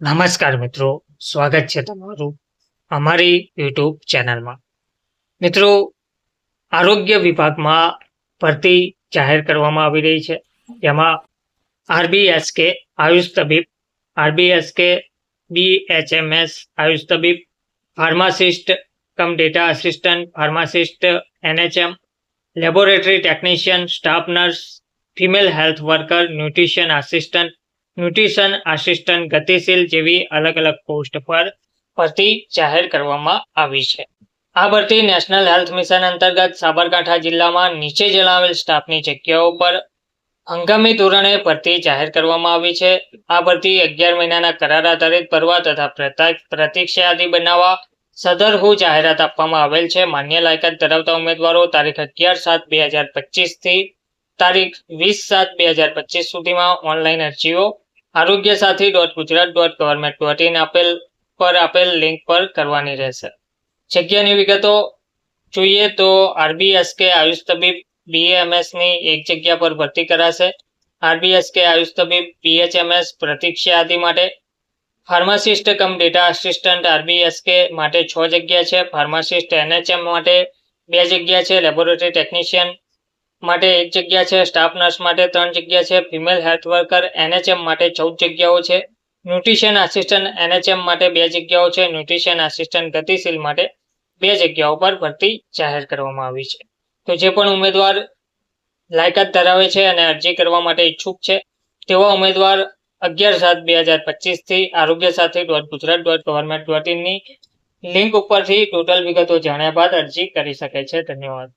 નમસ્કાર મિત્રો, સ્વાગત છે તમારું અમારી યુટ્યુબ ચેનલમાં. મિત્રો, આરોગ્ય વિભાગમાં ભરતી જાહેર કરવામાં આવી રહી છે. જેમાં આરબીએસકે આયુષ તબીબ, આરબીએસકે બીએચએમએસ આયુષ તબીબ, pharmacist cum data assistant, pharmacist NHM, laboratory technician, staff nurse, female health worker, nutrition assistant nutrition assistant ગતિશીલ જેવી અલગ અલગ પોસ્ટ પર ભરતી જાહેર કરવામાં આવી છે. આ ભરતી નેશનલ હેલ્થ મિશન અંતર્ગત સાબરકાંઠા જિલ્લામાં નીચે જણાવેલ સ્ટાફની જગ્યાઓ પર હંગામી ધોરણે ભરતી જાહેર કરવામાં આવી છે. આ ભરતી અગિયાર મહિનાના કરાર આધારિત ભરવા તથા પ્રતા- પ્રતીક્ષા યાદી બનાવવા સદરહુ જાહેરાત આપવામાં આવેલ છે. માન્ય લાયકાત ધરાવતા ઉમેદવારો તારીખ અગિયાર સાત બે હજાર પચીસથી તારીખ વીસ સાત બે હજાર પચીસ સુધીમાં ઓનલાઈન અરજીઓ Arogya Sathi dot Gujarat dot government dot in આપેલ પર આપેલ લિંક પર કરવાની રહેશે. જગ્યાની વિગતો જોઈએ તો આરબીએસકે આયુષ તબીબ બીએમએસની એક જગ્યા પર ભરતી કરાશે. આરબીએસકે આયુષ તબીબ બીએચએમએસ પ્રતીક્ષા આદિ માટે. Pharmacist cum data assistant RBSK માટે છ જગ્યા છે. ફાર્માસિસ્ટ એનએચએમ માટે બે જગ્યા છે. લેબોરેટરી ટેકનિશિયન માટે એક જગ્યા છે સ્ટાફ નર્સ માટે ત્રણ જગ્યા છે ફિમેલ હેલ્થ વર્કર એનએચએમ માટે ચૌદ જગ્યાઓ છે ન્યુટ્રિશન આસિસ્ટન્ટ એનએચએમ માટે બે જગ્યાઓ છે ન્યુટ્રિશન આસિસ્ટન્ટ ગતિશીલ માટે બે જગ્યાઓ પર ભરતી જાહેર કરવામાં આવી છે. તો જે પણ ઉમેદવાર લાયકાત ધરાવે છે અને અરજી કરવા માટે ઈચ્છુક છે, તેવા ઉમેદવાર અગિયાર સાત બે હજાર પચીસથી Arogya Sathi dot Gujarat dot government dot ઇનની link ઉપરથી ટોટલ વિગતો જાણ્યા બાદ અરજી કરી શકે છે. ધન્યવાદ.